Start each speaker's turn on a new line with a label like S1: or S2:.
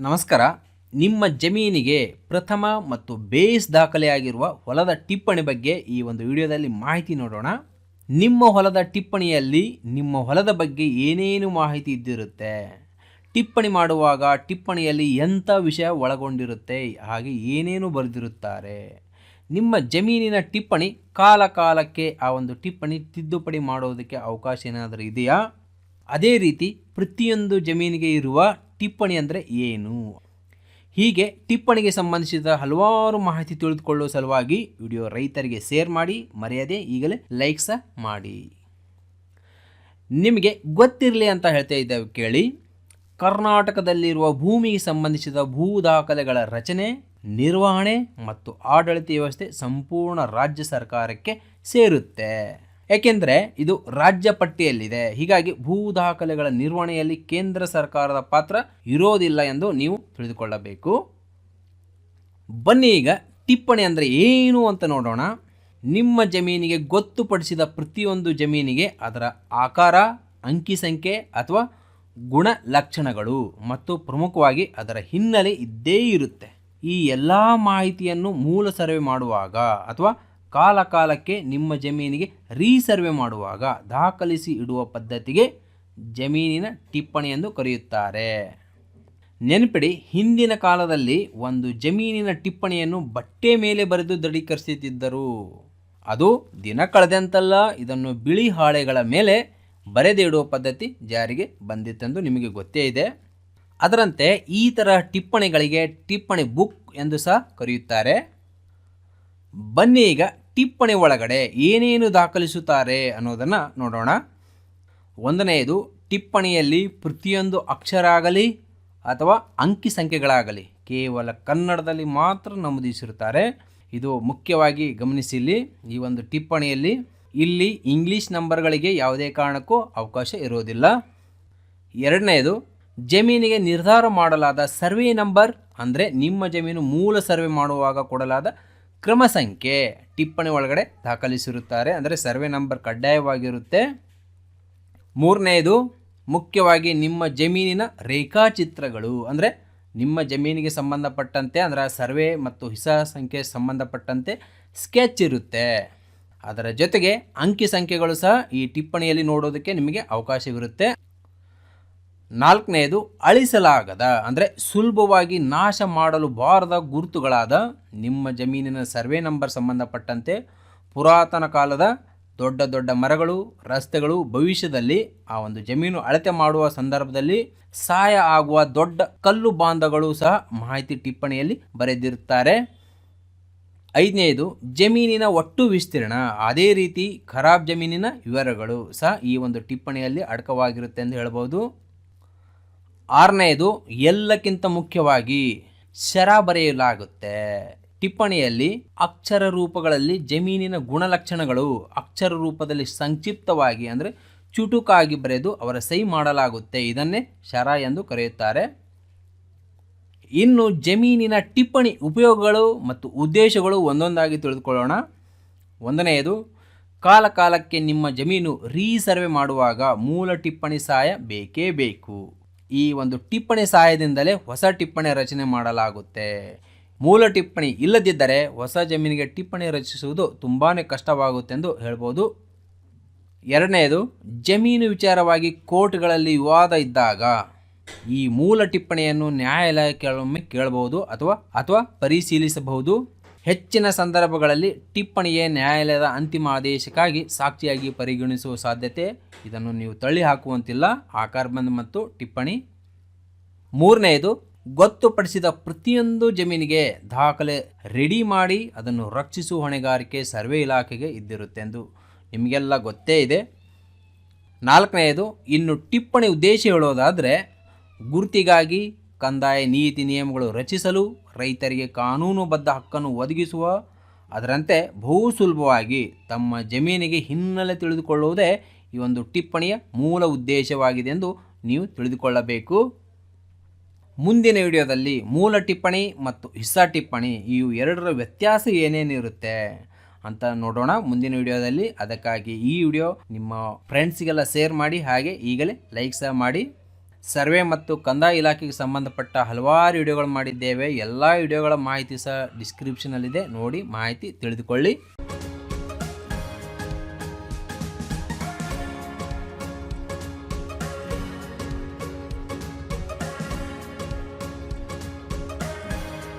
S1: ನಮಸ್ಕಾರ. ನಿಮ್ಮ ಜಮೀನಿಗೆ ಪ್ರಥಮ ಮತ್ತು ಬೇಸ್ ದಾಖಲೆಯಾಗಿರುವ ಹೊಲದ ಟಿಪ್ಪಣಿ ಬಗ್ಗೆ ಈ ಒಂದು ವಿಡಿಯೋದಲ್ಲಿ ಮಾಹಿತಿ ನೋಡೋಣ. ನಿಮ್ಮ ಹೊಲದ ಟಿಪ್ಪಣಿಯಲ್ಲಿ ನಿಮ್ಮ ಹೊಲದ ಬಗ್ಗೆ ಏನೇನು ಮಾಹಿತಿ ಇದ್ದಿರುತ್ತೆ? ಟಿಪ್ಪಣಿ ಮಾಡುವಾಗ ಟಿಪ್ಪಣಿಯಲ್ಲಿ ಎಂಥ ವಿಷಯ ಒಳಗೊಂಡಿರುತ್ತೆ? ಹಾಗೆ ಏನೇನು ಬರೆದಿರುತ್ತಾರೆ? ನಿಮ್ಮ ಜಮೀನಿನ ಟಿಪ್ಪಣಿ ಕಾಲ ಕಾಲಕ್ಕೆ ಆ ಒಂದು ಟಿಪ್ಪಣಿ ತಿದ್ದುಪಡಿ ಮಾಡೋದಕ್ಕೆ ಅವಕಾಶ ಏನಾದರೂ ಇದೆಯಾ? ಅದೇ ರೀತಿ ಪ್ರತಿಯೊಂದು ಜಮೀನಿಗೆ ಇರುವ ಟಿಪ್ಪಣಿ ಅಂದರೆ ಏನು? ಹೀಗೆ ಟಿಪ್ಪಣಿಗೆ ಸಂಬಂಧಿಸಿದ ಹಲವಾರು ಮಾಹಿತಿ ತಿಳಿದುಕೊಳ್ಳುವ ಸಲುವಾಗಿ ವಿಡಿಯೋ ರೈತರಿಗೆ ಶೇರ್ ಮಾಡಿ, ಮರೆಯದೆ ಈಗಲೇ ಲೈಕ್ ಸಹ ಮಾಡಿ. ನಿಮಗೆ ಗೊತ್ತಿರಲಿ ಅಂತ ಹೇಳ್ತಾ ಇದ್ದೇವೆ ಕೇಳಿ, ಕರ್ನಾಟಕದಲ್ಲಿರುವ ಭೂಮಿಗೆ ಸಂಬಂಧಿಸಿದ ಭೂ ದಾಖಲೆಗಳ ರಚನೆ ನಿರ್ವಹಣೆ ಮತ್ತು ಆಡಳಿತ ವ್ಯವಸ್ಥೆ ಸಂಪೂರ್ಣ ರಾಜ್ಯ ಸರ್ಕಾರಕ್ಕೆ ಸೇರುತ್ತೆ. ಏಕೆಂದರೆ ಇದು ರಾಜ್ಯ ಪಟ್ಟಿಯಲ್ಲಿದೆ. ಹೀಗಾಗಿ ಭೂ ದಾಖಲೆಗಳ ನಿರ್ವಹಣೆಯಲ್ಲಿ ಕೇಂದ್ರ ಸರ್ಕಾರದ ಪಾತ್ರ ಇರೋದಿಲ್ಲ ಎಂದು ನೀವು ತಿಳಿದುಕೊಳ್ಳಬೇಕು. ಬನ್ನಿ ಈಗ ಟಿಪ್ಪಣಿ ಅಂದರೆ ಏನು ಅಂತ ನೋಡೋಣ. ನಿಮ್ಮ ಜಮೀನಿಗೆ ಗೊತ್ತುಪಡಿಸಿದ ಪ್ರತಿಯೊಂದು ಜಮೀನಿಗೆ ಅದರ ಆಕಾರ, ಅಂಕಿ ಸಂಖ್ಯೆ ಅಥವಾ ಗುಣಲಕ್ಷಣಗಳು ಮತ್ತು ಪ್ರಮುಖವಾಗಿ ಅದರ ಹಿನ್ನೆಲೆ ಇದ್ದೇ ಇರುತ್ತೆ. ಈ ಎಲ್ಲ ಮಾಹಿತಿಯನ್ನು ಮೂಲ ಸರ್ವೆ ಮಾಡುವಾಗ ಅಥವಾ ಕಾಲಕಾಲಕ್ಕೆ ನಿಮ್ಮ ಜಮೀನಿಗೆ ರೀಸರ್ವೆ ಮಾಡುವಾಗ ದಾಖಲಿಸಿ ಇಡುವ ಪದ್ಧತಿಗೆ ಜಮೀನಿನ ಟಿಪ್ಪಣಿ ಎಂದು ಕರೆಯುತ್ತಾರೆ. ನೆನಪಿಡಿ, ಹಿಂದಿನ ಕಾಲದಲ್ಲಿ ಒಂದು ಜಮೀನಿನ ಟಿಪ್ಪಣಿಯನ್ನು ಬಟ್ಟೆ ಮೇಲೆ ಬರೆದು ದೃಢೀಕರಿಸುತ್ತಿದ್ದರು. ಅದು ದಿನ ಕಳೆದಂತಲ್ಲ, ಇದನ್ನು ಬಿಳಿ ಹಾಳೆಗಳ ಮೇಲೆ ಬರೆದಿಡುವ ಪದ್ಧತಿ ಜಾರಿಗೆ ಬಂದಿತ್ತೆಂದು ನಿಮಗೆ ಗೊತ್ತೇ ಇದೆ. ಅದರಂತೆ ಈ ಥರ ಟಿಪ್ಪಣಿಗಳಿಗೆ ಟಿಪ್ಪಣಿ ಬುಕ್ ಎಂದು ಸಹ ಕರೆಯುತ್ತಾರೆ. ಬನ್ನಿ ಈಗ ಟಿಪ್ಪಣಿ ಒಳಗಡೆ ಏನೇನು ದಾಖಲಿಸುತ್ತಾರೆ ಅನ್ನೋದನ್ನು ನೋಡೋಣ. ಒಂದನೆಯದು ಟಿಪ್ಪಣಿಯಲ್ಲಿ ಪ್ರತಿಯೊಂದು ಅಕ್ಷರ ಆಗಲಿ ಅಥವಾ ಅಂಕಿ ಸಂಖ್ಯೆಗಳಾಗಲಿ ಕೇವಲ ಕನ್ನಡದಲ್ಲಿ ಮಾತ್ರ ನಮೂದಿಸಿರುತ್ತಾರೆ. ಇದು ಮುಖ್ಯವಾಗಿ ಗಮನಿಸಿಲ್ಲಿ ಈ ಒಂದು ಟಿಪ್ಪಣಿಯಲ್ಲಿ ಇಲ್ಲಿ ಇಂಗ್ಲೀಷ್ ನಂಬರ್ಗಳಿಗೆ ಯಾವುದೇ ಕಾರಣಕ್ಕೂ ಅವಕಾಶ ಇರೋದಿಲ್ಲ ಎರಡನೆಯದು ಜಮೀನಿಗೆ ನಿರ್ಧಾರ ಮಾಡಲಾದ ಸರ್ವೆ ನಂಬರ್, ಅಂದರೆ ನಿಮ್ಮ ಜಮೀನು ಮೂಲ ಸರ್ವೆ ಮಾಡುವಾಗ ಕೊಡಲಾದ ಕ್ರಮ ಸಂಖ್ಯೆ ಟಿಪ್ಪಣಿ ಒಳಗಡೆ ದಾಖಲಿಸಿರುತ್ತಾರೆ. ಅಂದರೆ ಸರ್ವೆ ನಂಬರ್ ಕಡ್ಡಾಯವಾಗಿರುತ್ತೆ. ಮೂರನೆಯದು ಮುಖ್ಯವಾಗಿ ನಿಮ್ಮ ಜಮೀನಿನ ರೇಖಾಚಿತ್ರಗಳು. ಅಂದರೆ ನಿಮ್ಮ ಜಮೀನಿಗೆ ಸಂಬಂಧಪಟ್ಟಂತೆ, ಅಂದರೆ ಸರ್ವೆ ಮತ್ತು ಹಿಸ ಸಂಖ್ಯೆ ಸಂಬಂಧಪಟ್ಟಂತೆ ಸ್ಕೆಚ್ ಇರುತ್ತೆ. ಅದರ ಜೊತೆಗೆ ಅಂಕಿ ಸಂಖ್ಯೆಗಳು ಸಹ ಈ ಟಿಪ್ಪಣಿಯಲ್ಲಿ ನೋಡೋದಕ್ಕೆ ನಿಮಗೆ ಅವಕಾಶವಿರುತ್ತೆ. ನಾಲ್ಕನೆಯದು ಅಳಿಸಲಾಗದ, ಅಂದರೆ ಸುಲಭವಾಗಿ ನಾಶ ಮಾಡಲು ಬಾರದ ಗುರುತುಗಳಾದ ನಿಮ್ಮ ಜಮೀನಿನ ಸರ್ವೆ ನಂಬರ್ ಸಂಬಂಧಪಟ್ಟಂತೆ ಪುರಾತನ ಕಾಲದ ದೊಡ್ಡ ದೊಡ್ಡ ಮರಗಳು, ರಸ್ತೆಗಳು ಭವಿಷ್ಯದಲ್ಲಿ ಆ ಒಂದು ಜಮೀನು ಅಳತೆ ಮಾಡುವ ಸಂದರ್ಭದಲ್ಲಿ ಸಹಾಯ ಆಗುವ ದೊಡ್ಡ ಕಲ್ಲು ಬಾಂಧಗಳು ಸಹ ಮಾಹಿತಿ ಟಿಪ್ಪಣಿಯಲ್ಲಿ ಬರೆದಿರುತ್ತಾರೆ. ಐದನೆಯದು ಜಮೀನಿನ ಒಟ್ಟು ವಿಸ್ತೀರ್ಣ, ಅದೇ ರೀತಿ ಖರಾಬ್ ಜಮೀನಿನ ವಿವರಗಳು ಸಹ ಈ ಒಂದು ಟಿಪ್ಪಣಿಯಲ್ಲಿ ಅಡಕವಾಗಿರುತ್ತೆ ಎಂದು ಹೇಳ್ಬೋದು. ಆರನೆಯದು ಎಲ್ಲಕ್ಕಿಂತ ಮುಖ್ಯವಾಗಿ ಶರ ಬರೆಯಲಾಗುತ್ತೆ. ಟಿಪ್ಪಣಿಯಲ್ಲಿ ಅಕ್ಷರ ರೂಪಗಳಲ್ಲಿ ಜಮೀನಿನ ಗುಣಲಕ್ಷಣಗಳು ಅಕ್ಷರ ರೂಪದಲ್ಲಿ ಸಂಕ್ಷಿಪ್ತವಾಗಿ ಅಂದರೆ ಚುಟುಕಾಗಿ ಬರೆದು ಅವರ ಸಹಿ ಮಾಡಲಾಗುತ್ತೆ. ಇದನ್ನೇ ಶರ ಎಂದು ಕರೆಯುತ್ತಾರೆ. ಇನ್ನು ಜಮೀನಿನ ಟಿಪ್ಪಣಿ ಉಪಯೋಗಗಳು ಮತ್ತು ಉದ್ದೇಶಗಳು ಒಂದೊಂದಾಗಿ ತಿಳಿದುಕೊಳ್ಳೋಣ. ಒಂದನೆಯದು ಕಾಲ ಕಾಲಕ್ಕೆ ನಿಮ್ಮ ಜಮೀನು ರೀಸರ್ವೆ ಮಾಡುವಾಗ ಮೂಲ ಟಿಪ್ಪಣಿ ಸಹಾಯ ಬೇಕೇ ಬೇಕು. ಈ ಒಂದು ಟಿಪ್ಪಣಿ ಸಹಾಯದಿಂದಲೇ ಹೊಸ ಟಿಪ್ಪಣಿ ರಚನೆ ಮಾಡಲಾಗುತ್ತೆ. ಮೂಲ ಟಿಪ್ಪಣಿ ಇಲ್ಲದಿದ್ದರೆ ಹೊಸ ಜಮೀನಿಗೆ ಟಿಪ್ಪಣಿ ರಚಿಸುವುದು ತುಂಬಾ ಕಷ್ಟವಾಗುತ್ತೆಂದು ಹೇಳ್ಬೋದು. ಎರಡನೆಯದು, ಜಮೀನು ವಿಚಾರವಾಗಿ ಕೋರ್ಟ್ಗಳಲ್ಲಿ ವಿವಾದ ಇದ್ದಾಗ ಈ ಮೂಲ ಟಿಪ್ಪಣಿಯನ್ನು ನ್ಯಾಯಾಲಯ ಕೆಲವೊಮ್ಮೆ ಕೇಳಬಹುದು ಅಥವಾ ಅಥವಾ ಪರಿಶೀಲಿಸಬಹುದು. ಹೆಚ್ಚಿನ ಸಂದರ್ಭಗಳಲ್ಲಿ ಟಿಪ್ಪಣಿಯೇ ನ್ಯಾಯಾಲಯದ ಅಂತಿಮ ಆದೇಶಕ್ಕಾಗಿ ಸಾಕ್ಷಿಯಾಗಿ ಪರಿಗಣಿಸುವ ಸಾಧ್ಯತೆ ಇದನ್ನು ನೀವು ತಳ್ಳಿ ಹಾಕುವಂತಿಲ್ಲ. ಆಕಾರ ಬಂದ್ ಮತ್ತು ಟಿಪ್ಪಣಿ. ಮೂರನೆಯದು ಗೊತ್ತುಪಡಿಸಿದ ಪ್ರತಿಯೊಂದು ಜಮೀನಿಗೆ ದಾಖಲೆ ರೆಡಿ ಮಾಡಿ ಅದನ್ನು ರಕ್ಷಿಸುವ ಹೊಣೆಗಾರಿಕೆ ಸರ್ವೆ ಇಲಾಖೆಗೆ ಇದ್ದಿರುತ್ತೆ ಎಂದು ನಿಮಗೆಲ್ಲ ಗೊತ್ತೇ ಇದೆ. ನಾಲ್ಕನೆಯದು ಇನ್ನು ಟಿಪ್ಪಣಿ ಉದ್ದೇಶ ಹೇಳೋದಾದರೆ ಗುರುತಿಗಾಗಿ ಕಂದಾಯ ನೀತಿ ನಿಯಮಗಳು ರಚಿಸಲು ರೈತರಿಗೆ ಕಾನೂನುಬದ್ಧ ಹಕ್ಕನ್ನು ಒದಗಿಸುವ, ಅದರಂತೆ ಬಹು ಸುಲಭವಾಗಿ ತಮ್ಮ ಜಮೀನಿಗೆ ಹಿನ್ನೆಲೆ ತಿಳಿದುಕೊಳ್ಳುವುದೇ ಈ ಒಂದು ಟಿಪ್ಪಣಿಯ ಮೂಲ ಉದ್ದೇಶವಾಗಿದೆ ಎಂದು ನೀವು ತಿಳಿದುಕೊಳ್ಳಬೇಕು. ಮುಂದಿನ ವಿಡಿಯೋದಲ್ಲಿ ಮೂಲ ಟಿಪ್ಪಣಿ ಮತ್ತು ಹಿಸ್ಸಾ ಟಿಪ್ಪಣಿ ಇವು ಎರಡರ ವ್ಯತ್ಯಾಸ ಏನೇನಿರುತ್ತೆ ಅಂತ ನೋಡೋಣ ಮುಂದಿನ ವಿಡಿಯೋದಲ್ಲಿ. ಅದಕ್ಕಾಗಿ ಈ ವಿಡಿಯೋ ನಿಮ್ಮ ಫ್ರೆಂಡ್ಸ್ಗೆಲ್ಲ ಶೇರ್ ಮಾಡಿ, ಹಾಗೆ ಈಗಲೇ ಲೈಕ್ ಸಹ ಮಾಡಿ. ಸರ್ವೆ ಮತ್ತು ಕಂದಾಯ ಇಲಾಖೆಗೆ ಸಂಬಂಧಪಟ್ಟ ಹಲವಾರು ವಿಡಿಯೋಗಳು ಮಾಡಿದ್ದೇವೆ. ಎಲ್ಲ ವಿಡಿಯೋಗಳ ಮಾಹಿತಿ ಸಹ ಡಿಸ್ಕ್ರಿಪ್ಷನಲ್ಲಿದೆ ನೋಡಿ ಮಾಹಿತಿ ತಿಳಿದುಕೊಳ್ಳಿ.